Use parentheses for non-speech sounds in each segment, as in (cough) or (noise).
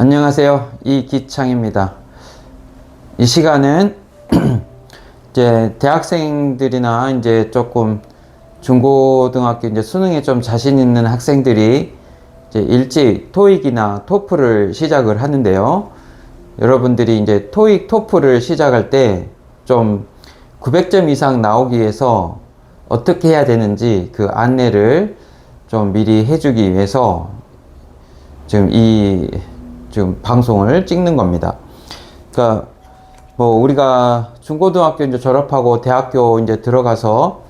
안녕하세요. 이기창입니다. 이 시간은 (clears throat) 이제 대학생들이나 이제 조금 중고등학교 이제 수능에 좀 자신 있는 학생들이 이제 일찍 토익이나 토플을 시작을 하는데요. 여러분들이 이제 토익, 토플을 시작할 때 좀 900점 이상 나오기 위해서 어떻게 해야 되는지 그 안내를 좀 미리 해주기 위해서 지금 이 지금 방송을 찍는 겁니다. 그러니까 뭐 우리가 중고등학교 이제 졸업하고 대학교 이제 들어가서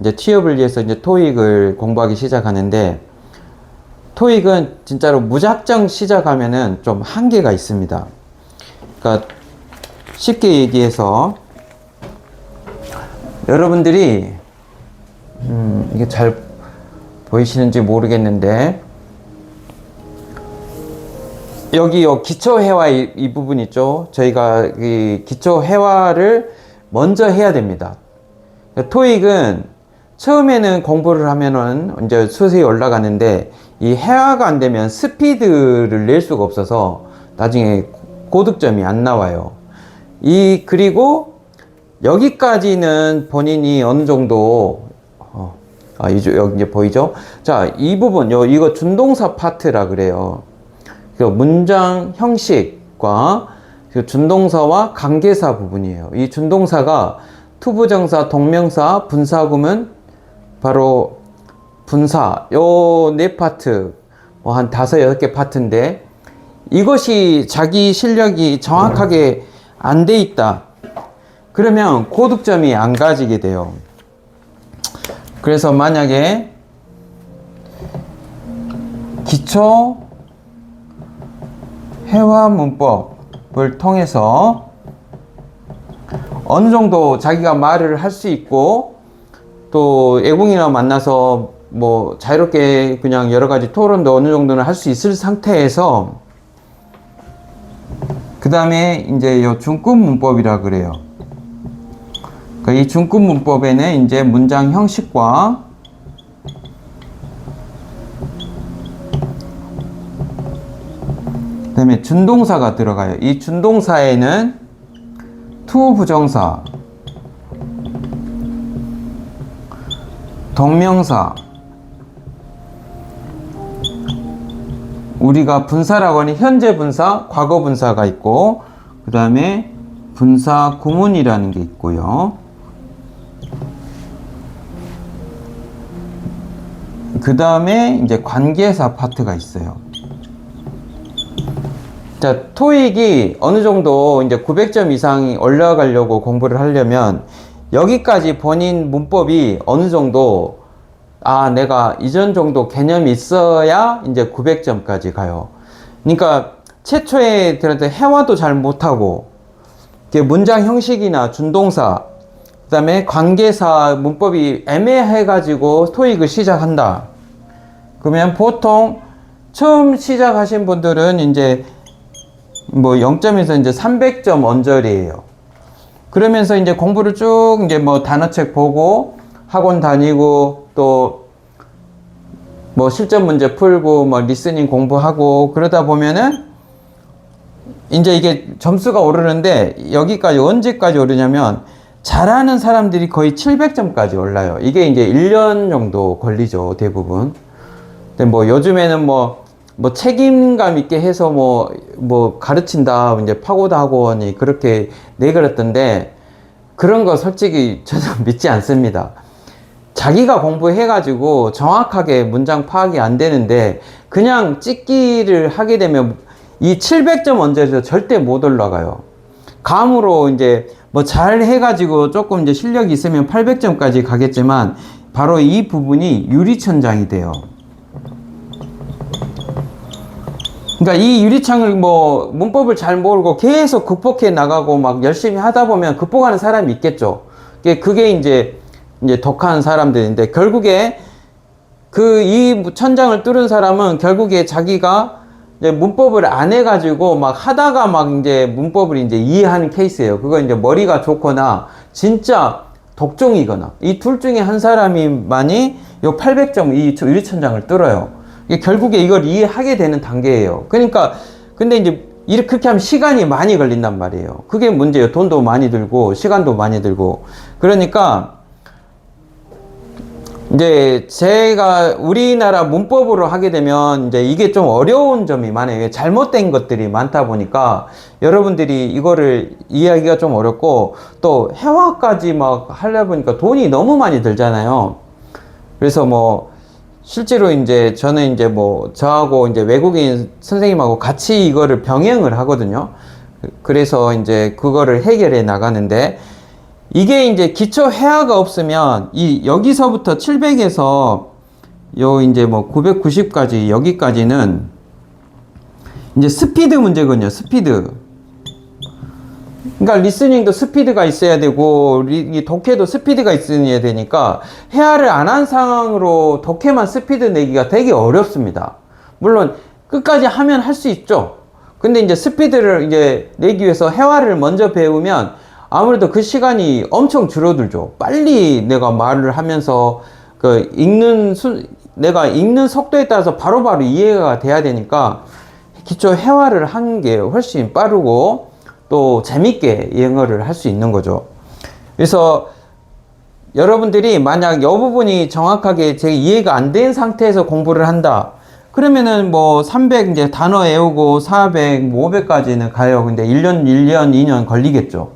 이제 취업을 위해서 이제 토익을 공부하기 시작하는데 토익은 진짜로 무작정 시작하면은 좀 한계가 있습니다. 그러니까 쉽게 얘기해서 여러분들이 음, 이게 잘 보이시는지 모르겠는데 여기 요 기초 회화 이, 이 부분 있죠. 저희가 이 기초 회화를 먼저 해야 됩니다. 토익은 처음에는 공부를 하면은 이제 수수이 올라가는데 이 회화가 안 되면 스피드를 낼 수가 없어서 나중에 고득점이 안 나와요. 이 그리고 여기까지는 본인이 어느 정도 어, 아 이제 여기 이제 보이죠? 자, 이 부분 요 이거 준동사 파트라 그래요. 그 문장 형식과 그 준동사와 관계사 부분이에요. 이 준동사가 투부정사, 동명사, 분사구문 바로 분사 요 네 파트 뭐 한 다섯 여섯 개 파트인데 이것이 자기 실력이 정확하게 안 돼 있다. 그러면 고득점이 안 가지게 돼요. 그래서 만약에 기초 회화 문법을 통해서 어느 정도 자기가 말을 할 수 있고 또 애공이나 만나서 뭐 자유롭게 그냥 여러 가지 토론도 어느 정도는 할 수 있을 상태에서 그 다음에 이제 요 중급 문법이라 그래요. 그러니까 이 중급 문법에는 이제 문장 형식과 다음에 준동사가 들어가요. 이 준동사에는 투 부정사, 동명사, 우리가 분사라고 하는 현재 분사, 과거 분사가 있고, 그 다음에 분사 구문이라는 게 있고요. 그 다음에 이제 관계사 파트가 있어요. 자, 토익이 어느 정도 이제 900점 이상이 올라가려고 공부를 하려면 여기까지 본인 문법이 어느 정도 아, 내가 이전 정도 개념이 있어야 이제 900점까지 가요. 그러니까 최초에 들한테 해와도 잘 못하고 문장 형식이나 준동사 그다음에 관계사 문법이 애매해 가지고 토익을 시작한다. 그러면 보통 처음 시작하신 분들은 이제 뭐 0점에서 이제 300점 언저리예요. 그러면서 이제 공부를 쭉 이제 뭐 단어책 보고 학원 다니고 또 뭐 실전 문제 풀고 뭐 리스닝 공부하고 그러다 보면은 이제 이게 점수가 오르는데 여기까지 언제까지 오르냐면 잘하는 사람들이 거의 700점까지 올라요. 이게 이제 1년 정도 걸리죠, 대부분. 근데 뭐 요즘에는 뭐, 뭐 책임감 있게 해서 뭐, 뭐 가르친다, 이제 파고다 학원이 그렇게 내걸었던데 그런 거 솔직히 (laughs) 저는 믿지 않습니다. 자기가 공부해가지고 정확하게 문장 파악이 안 되는데 그냥 찍기를 하게 되면 이 700점 언저리에서 절대 못 올라가요. 감으로 이제 뭐 잘 해가지고 조금 이제 실력이 있으면 800점까지 가겠지만 바로 이 부분이 유리천장이 돼요. 그러니까 이 유리창을 뭐 문법을 잘 모르고 계속 극복해 나가고 막 열심히 하다 보면 극복하는 사람이 있겠죠. 그게- 이제 이제 독한 사람들인데 결국에 그 이 천장을 뚫은 사람은 결국에 자기가 문법을 안 해가지고 막 하다가 막 이제 문법을 이제 이해하는 케이스예요. 그거 이제 머리가 좋거나 진짜 독종이거나 이 둘 중에 한 사람이만이 요 800점 이 유리천장을 뚫어요. 결국에 이걸 이해하게 되는 단계예요. 그러니까 근데 이제 이렇게 하면 시간이 많이 걸린단 말이에요. 그게 문제예요. 돈도 많이 들고 시간도 많이 들고. 그러니까 이제 제가 우리나라 문법으로 하게 되면 이제 이게 좀 어려운 점이 많아요. 잘못된 것들이 많다 보니까 여러분들이 이거를 이해하기가 좀 어렵고 또 회화까지 막 하려 보니까 돈이 너무 많이 들잖아요. 그래서 뭐 실제로 이제 저는 이제 뭐 저하고 이제 외국인 선생님하고 같이 이거를 병행을 하거든요. 그래서 이제 그거를 해결해 나가는데 이게 이제 기초 회화가 없으면 이 여기서부터 700에서 요 이제 뭐 990까지 여기까지는 이제 스피드 문제거든요. 스피드. 그러니까 리스닝도 스피드가 있어야 되고 리, 이 독해도 스피드가 있어야 되니까 회화를 안 한 상황으로 독해만 스피드 내기가 되게 어렵습니다. 물론 끝까지 하면 할 수 있죠. 근데 이제 스피드를 이제 내기 위해서 회화를 먼저 배우면 아무래도 그 시간이 엄청 줄어들죠. 빨리 내가 말을 하면서 그 읽는 수, 내가 읽는 속도에 따라서 바로바로 이해가 돼야 되니까 기초 회화를 하는 게 훨씬 빠르고 또 재밌게 영어를 할 수 있는 거죠. 그래서 여러분들이 만약 이 부분이 정확하게 제 이해가 안 된 상태에서 공부를 한다. 그러면은 뭐 300 이제 단어 외우고 400, 뭐 500까지는 가요. 근데 1년, 1년, 2년 걸리겠죠.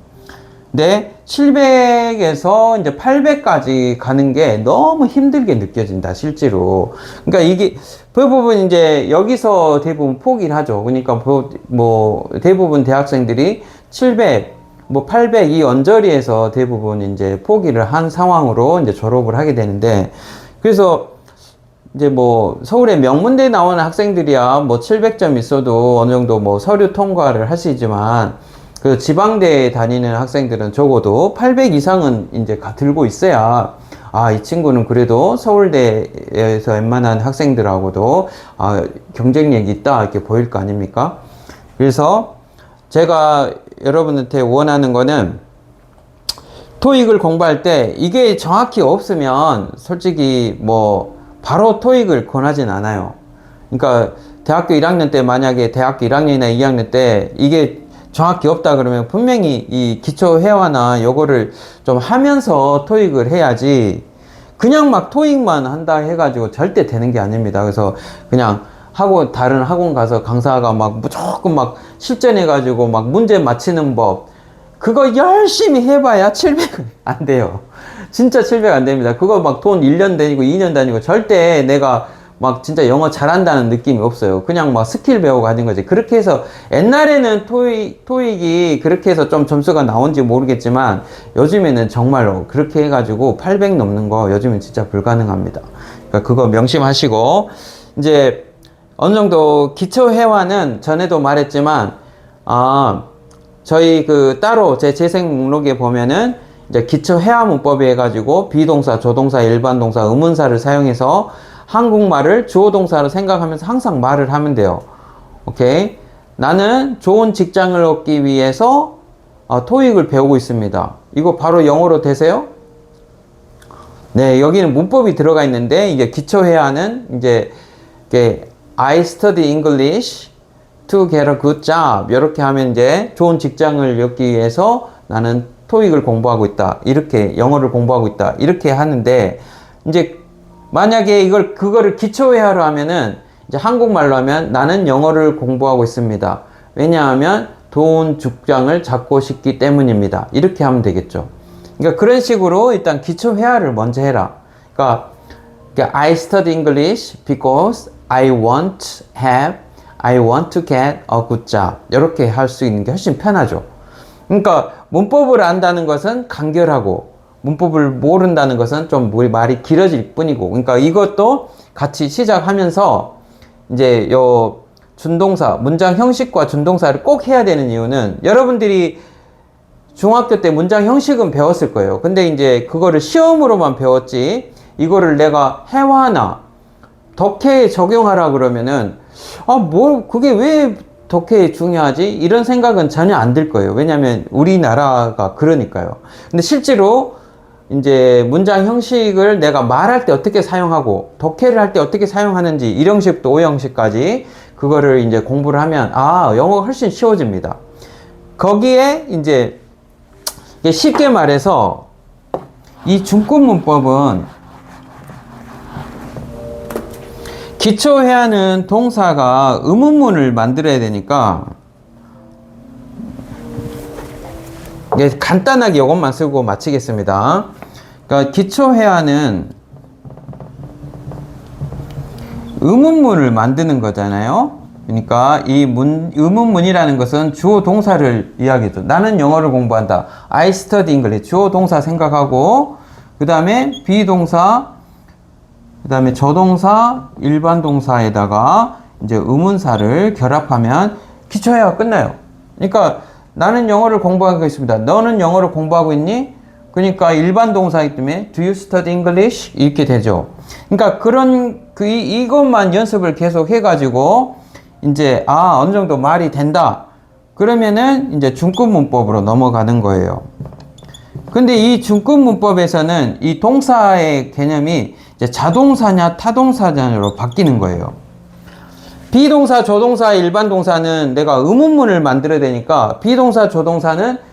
근데 700에서 이제 800까지 가는 게 너무 힘들게 느껴진다, 실제로. 그러니까 이게, 그 부분 이제 여기서 대부분 포기를 하죠. 그러니까 뭐- 뭐 대부분 대학생들이 700, 뭐 800 이 언저리에서 대부분 이제 포기를 한 상황으로 이제 졸업을 하게 되는데, 그래서 이제 뭐 서울에 명문대 나오는 학생들이야 뭐 700점 있어도 어느 정도 뭐 서류 통과를 하시지만 그 지방대에 다니는 학생들은 적어도 800 이상은 이제 가- 들고 있어야 아, 이 친구는 그래도 서울대에서 웬만한 학생들하고도 아, 경쟁력이 있다 이렇게 보일 거 아닙니까? 그래서 제가 여러분한테 원하는 거는 토익을 공부할 때 이게 정확히 없으면 솔직히 뭐 바로 토익을 권하진 않아요. 그러니까 대학교 1학년 때 만약에 대학교 1학년이나 2학년 때 이게 정확히 없다 그러면 분명히 이 기초 회화나 요거를 좀 하면서 토익을 해야지 그냥 막 토익만 한다 해가지고 절대 되는 게 아닙니다. 그래서 그냥 하고 다른 학원 가서 강사가 막 무조건 막 실전해가지고 막 문제 맞히는 법 그거 열심히 해봐야 700은 안 돼요. 진짜 700 안 됩니다. 그거 막 돈 1년 다니고 2년 다니고 절대 내가 막 진짜 영어 잘한다는 느낌이 없어요. 그냥 막 스킬 배워가는 거지. 그렇게 해서 옛날에는 토익, 토익이 그렇게 해서 좀 점수가 나온지 모르겠지만 요즘에는 정말로 그렇게 해가지고 800 넘는 거 요즘엔 진짜 불가능합니다. 그러니까 그거 명심하시고 이제 어느 정도 기초 회화는 전에도 말했지만 아 저희 그 따로 제 재생 목록에 보면은 이제 기초 회화 문법이 해가지고 비동사, 조동사, 일반 동사, 의문사를 사용해서 한국말을 주어 동사로 생각하면서 항상 말을 하면 돼요. 오케이. 나는 좋은 직장을 얻기 위해서 어, 토익을 배우고 있습니다. 이거 바로 영어로 되세요? 네, 여기는 문법이 들어가 있는데 이게 기초 회화는 이제 이게 I study English to get a good job 이렇게 하면 이제 좋은 직장을 얻기 위해서 나는 토익을 공부하고 있다 이렇게 영어를 공부하고 있다 이렇게 하는데 이제 만약에 이걸 그거를 기초 회화로 하면은 이제 한국말로 하면 나는 영어를 공부하고 있습니다 왜냐하면 좋은 직장을 잡고 싶기 때문입니다 이렇게 하면 되겠죠 그러니까 그런 식으로 일단 기초 회화를 먼저 해라 그러니까 그러니까 I study English because I want have, I want to get a good job. 이렇게 할 수 있는 게 훨씬 편하죠. 그러니까 문법을 안다는 것은 간결하고 문법을 모른다는 것은 좀 우리 말이 길어질 뿐이고. 그러니까 이것도 같이 시작하면서 이제 요 준동사, 문장 형식과 준동사를 꼭 해야 되는 이유는 여러분들이 중학교 때 문장 형식은 배웠을 거예요. 근데 이제 그거를 시험으로만 배웠지 이거를 내가 회화나 덕해에 적용하라 그러면은 아뭐 그게 왜 덕해에 중요하지? 이런 생각은 전혀 안 들 거예요. 왜냐하면 우리나라가 그러니까요. 근데 실제로 이제 문장 형식을 내가 말할 때 어떻게 사용하고 덕해를 할 때 어떻게 사용하는지 1형식부터 5형식까지 그거를 이제 공부를 하면 아 영어가 훨씬 쉬워집니다. 거기에 이제 쉽게 말해서 이 중급 문법은 기초해야 하는 동사가 의문문을 만들어야 되니까 예, 간단하게 이것만 쓰고 마치겠습니다. 그러니까 기초해야 하는 의문문을 만드는 거잖아요. 그러니까 이 문, 의문문이라는 것은 주어 동사를 이야기해줘. 나는 영어를 공부한다. I study English. 주어 동사 생각하고, 그 다음에 비동사, 그 다음에 저동사, 일반 동사에다가 이제 의문사를 결합하면 기초회화가 끝나요. 그러니까 나는 영어를 공부하고 있습니다. 너는 영어를 공부하고 있니? 그러니까 일반 동사이기 때문에 Do you study English? 이렇게 되죠. 그러니까 그런 그 이, 이것만 연습을 계속 해가지고 이제 아 어느 정도 말이 된다. 그러면은 이제 중급 문법으로 넘어가는 거예요. 근데 이 중급 문법에서는 이 동사의 개념이 이제 자동사냐 타동사냐로 바뀌는 거예요. 비동사, 조동사, 일반 동사는 내가 의문문을 만들어야 되니까 비동사, 조동사는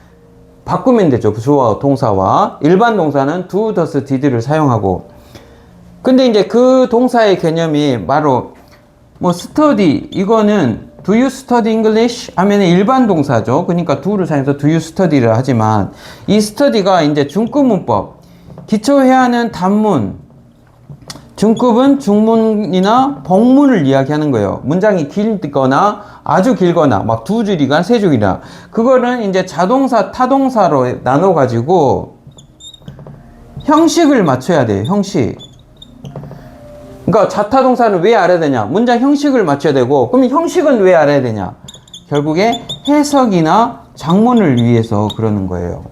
바꾸면 되죠. 주어, 동사와. 일반 동사는 do, does, did를 사용하고. 근데 이제 그 동사의 개념이 바로 뭐 study 이거는 do you study English 하면 일반 동사죠. 그러니까 do를 사용해서 do you study를 하지만 이 study가 이제 중급 문법 기초 해야 하는 단문 중급은 중문이나 복문을 이야기하는 거예요. 문장이 길거나 아주 길거나 막 두 줄이나 세 줄이나 그거는 이제 자동사 타동사로 나눠 가지고 형식을 맞춰야 돼요. 형식. 그러니까 자타동사는 왜 알아야 되냐? 문장 형식을 맞춰야 되고 그럼 형식은 왜 알아야 되냐? 결국에 해석이나 장문을 위해서 그러는 거예요.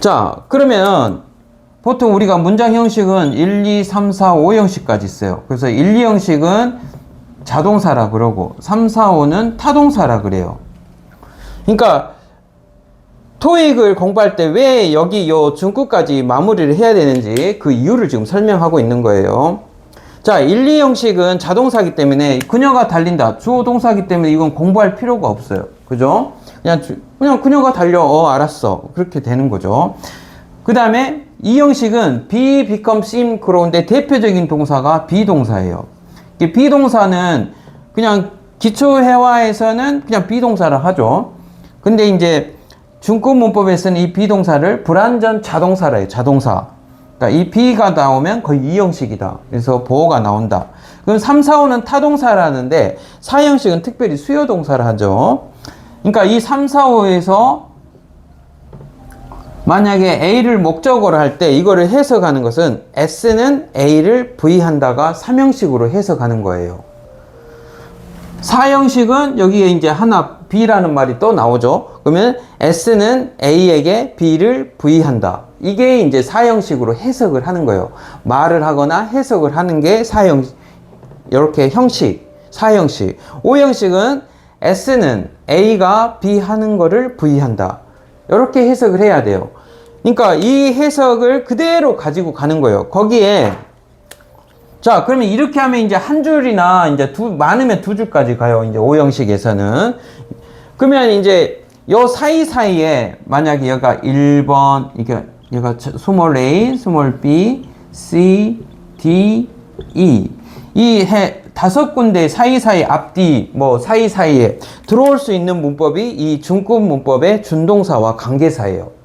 자, 그러면 보통 우리가 문장 형식은 1, 2, 3, 4, 5 형식까지 있어요. 그래서 1, 2 형식은 자동사라 그러고 3, 4, 5는 타동사라 그래요. 그러니까 토익을 공부할 때 왜 여기 요 중급까지 마무리를 해야 되는지 그 이유를 지금 설명하고 있는 거예요. 자, 1, 2 형식은 자동사기 때문에 그녀가 달린다. 주어 동사기 때문에 이건 공부할 필요가 없어요. 그죠? 그냥 주- 그냥 그녀가 달려. 어, 알았어. 그렇게 되는 거죠. 그 다음에 이 형식은 be, become, seem, grow인데 대표적인 동사가 비동사예요. 이 비동사는 그냥 기초 회화에서는 그냥 비동사를 하죠. 근데 이제 중급 문법에서는 이 비동사를 불완전 자동사라 해요. 자동사. 그러니까 이 be가 나오면 거의 이 형식이다. 그래서 보어가 나온다. 그럼 3, 4, 5는 타동사라는데 4 형식은 특별히 수요 동사를 하죠. 그러니까 이 3, 4, 5에서 만약에 A를 목적어로 할 때 이거를 해석하는 것은 S는 A를 V한다가 3형식으로 해석하는 거예요. 4형식은 여기에 이제 하나 B라는 말이 또 나오죠. 그러면 S는 A에게 B를 V한다. 이게 이제 4형식으로 해석을 하는 거예요. 말을 하거나 해석을 하는 게 4형, 이렇게 형식, 4형식. 5형식은 S는 A가 B 하는 거를 V한다. 이렇게 해석을 해야 돼요. 그러니까 이 해석을 그대로 가지고 가는 거예요. 거기에 자, 그러면 이렇게 하면 이제 한 줄이나 이제 두 많으면 두 줄까지 가요. 이제 오형식에서는 그러면 이제 요 사이사이에 만약에 얘가 1번 이게 얘가 스몰 a, 스몰 b, c, d, e 이 해 다섯 군데 사이사이 앞뒤 뭐 사이사이에 들어올 수 있는 문법이 이 중급 문법의 준동사와 관계사예요.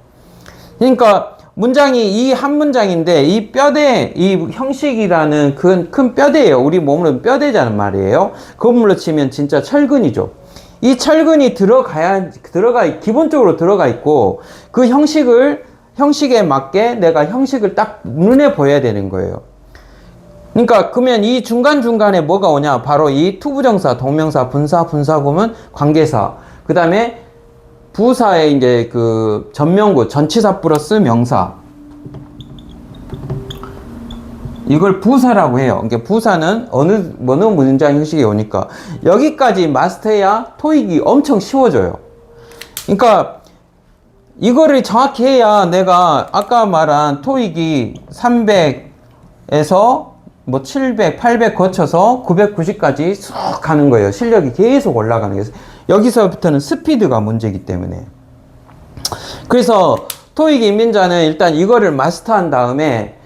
그러니까 문장이 이 한 문장인데 이 뼈대 이 형식이라는 큰, 큰 뼈대예요. 우리 몸으로는 뼈대자는 말이에요. 그물로 치면 진짜 철근이죠. 이 철근이 들어가야 들어가 기본적으로 들어가 있고 그 형식을 형식에 맞게 내가 형식을 딱 눈에 보여야 되는 거예요. 그러니까 그러면 이 중간 중간에 뭐가 오냐? 바로 이 투부정사, 동명사, 분사, 분사구문, 관계사. 그다음에 부사의 이제 그 전명구 전치사 플러스 명사 이걸 부사라고 해요. 그러니까 부사는 어느 어느 문장 형식이 오니까 여기까지 마스터해야 토익이 엄청 쉬워져요. 그러니까 이거를 정확히 해야 내가 아까 말한 토익이 300에서 뭐 700, 800 거쳐서 990까지 쑥 가는 거예요. 실력이 계속 올라가는 거예요. 여기서부터는 스피드가 문제이기 때문에. 그래서 토익 인민자는 일단 이거를 마스터한 다음에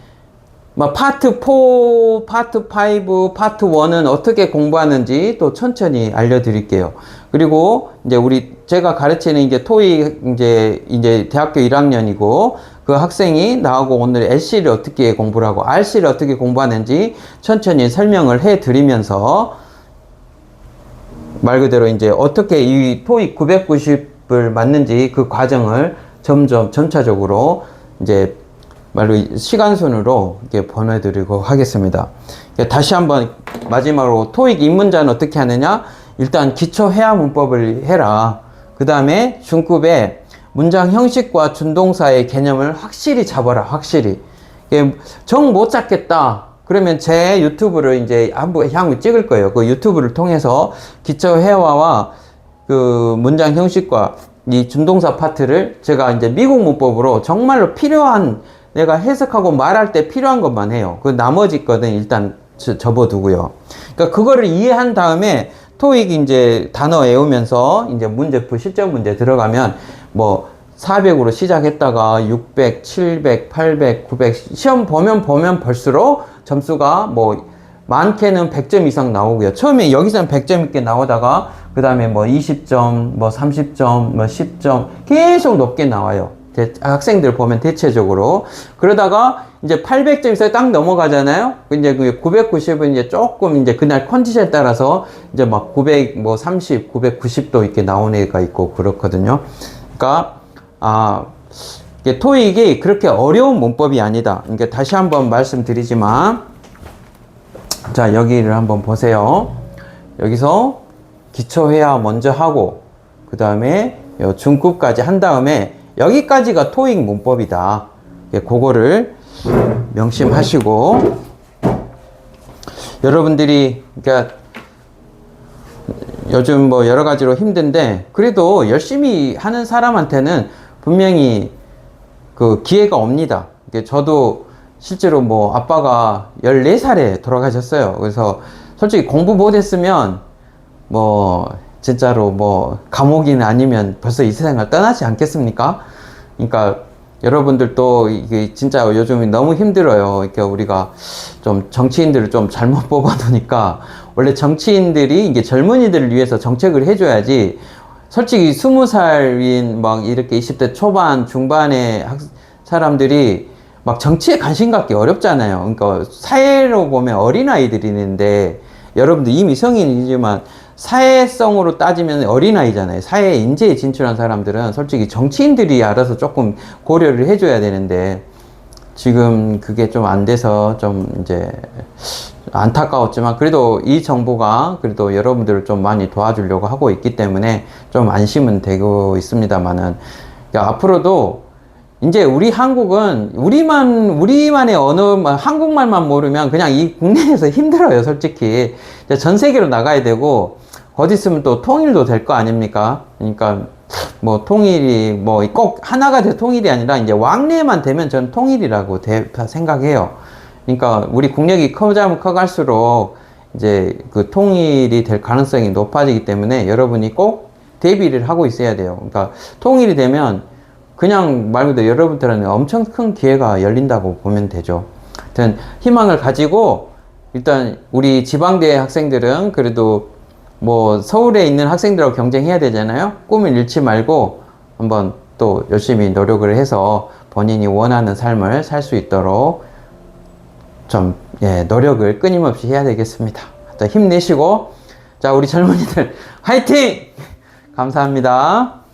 막 파트 4, 파트 5, 파트 1은 어떻게 공부하는지 또 천천히 알려드릴게요. 그리고 이제 우리 제가 가르치는 이제 토익 이제 이제 대학교 1학년이고 그 학생이 나하고 오늘 LC를 어떻게 공부를 하고 RC를 어떻게 공부하는지 천천히 설명을 해 드리면서 말 그대로 이제 어떻게 이 토익 990을 맞는지 그 과정을 점점 점차적으로 이제 말로 시간 순으로 이렇게 보내드리고 하겠습니다. 예, 다시 한번 마지막으로 토익 입문자는 어떻게 하느냐? 일단 기초 회화 문법을 해라. 그 다음에 중급에 문장 형식과 준동사의 개념을 확실히 잡아라. 확실히. 정 못 잡겠다. 그러면 제 유튜브를 이제 한번 향후 찍을 거예요. 그 유튜브를 통해서 기초 회화와 그 문장 형식과 이 준동사 파트를 제가 이제 미국 문법으로 정말로 필요한 내가 해석하고 말할 때 필요한 것만 해요. 그 나머지 거는 일단 저- 접어두고요. 그러니까 그거를 이해한 다음에 토익 이제 단어 외우면서 이제 문제풀 실전 문제 들어가면 뭐 400으로 시작했다가 600, 700, 800, 900 시험 보면 보면 볼수록 점수가 뭐 많게는 100점 이상 나오고요. 처음에 여기서는 100점 있게 나오다가 그 다음에 뭐 20점, 뭐 30점, 뭐 10점 계속 높게 나와요. 대- 학생들 보면 대체적으로 그러다가 이제 800점에서 딱 넘어가잖아요. 이제 그 990은 이제 조금 이제 그날 컨디션에 따라서 이제 막 900, 뭐 30, 990도 이렇게 나오는 애가 있고 그렇거든요. 그러니까 아 토익이 그렇게 어려운 문법이 아니다. 그러니까 다시 한번 말씀드리지만 자 여기를 한번 보세요. 여기서 기초 회화 먼저 하고 그 다음에 중급까지 한 다음에 여기까지가 토익 문법이다. 예, 그거를 명심하시고 여러분들이 그러니까 요즘 뭐 여러 가지로 힘든데 그래도 열심히 하는 사람한테는 분명히 그 기회가 옵니다. 저도 실제로 뭐 아빠가 14살에 돌아가셨어요. 그래서 솔직히 공부 못했으면 뭐 진짜로 뭐 감옥이나 아니면 벌써 이 세상을 떠나지 않겠습니까? 그러니까 여러분들도 이게 진짜 요즘 너무 힘들어요. 그러니까 우리가 좀 정치인들을 좀 잘못 (laughs) 뽑아놓으니까 원래 정치인들이 이게 젊은이들을 위해서 정책을 해줘야지 솔직히 스무 살인 막 이렇게 20대 초반 중반의 학, 사람들이 막 정치에 관심 갖기 어렵잖아요. 그러니까 사회로 보면 어린 아이들이 있는데 여러분들 이미 성인이지만 사회성으로 따지면 어린아이잖아요. 사회에 인재에 진출한 사람들은 솔직히 정치인들이 알아서 조금 고려를 해줘야 되는데 지금 그게 좀 안 돼서 좀 이제 안타까웠지만 그래도 이 정부가 그래도 여러분들을 좀 많이 도와주려고 하고 있기 때문에 좀 안심은 되고 있습니다만은 그러니까 앞으로도 이제 우리 한국은 우리만 우리만의 언어 한국말만 모르면 그냥 이 국내에서 (laughs) 힘들어요 솔직히. 전 세계로 나가야 되고 어디 있으면 또 통일도 될 거 아닙니까? 그러니까 뭐 통일이 뭐 꼭 하나가 돼 통일이 아니라 이제 왕래만 되면 전 통일이라고 대, 생각해요 그러니까 우리 국력이 커자면 커갈수록 이제 그 통일이 될 가능성이 높아지기 때문에 여러분이 꼭 대비를 하고 있어야 돼요 그러니까 통일이 되면 그냥 말 그대로 여러분들한테 엄청 큰 기회가 열린다고 보면 되죠. 하여튼 희망을 가지고 일단 우리 지방대 학생들은 그래도 뭐 서울에 있는 학생들하고 경쟁해야 되잖아요. 꿈을 잃지 말고 한번 또 열심히 노력을 해서 본인이 원하는 삶을 살 수 있도록 좀 예, 노력을 끊임없이 해야 되겠습니다. 하여튼 힘내시고 자 우리 젊은이들 (laughs) 화이팅! 감사합니다.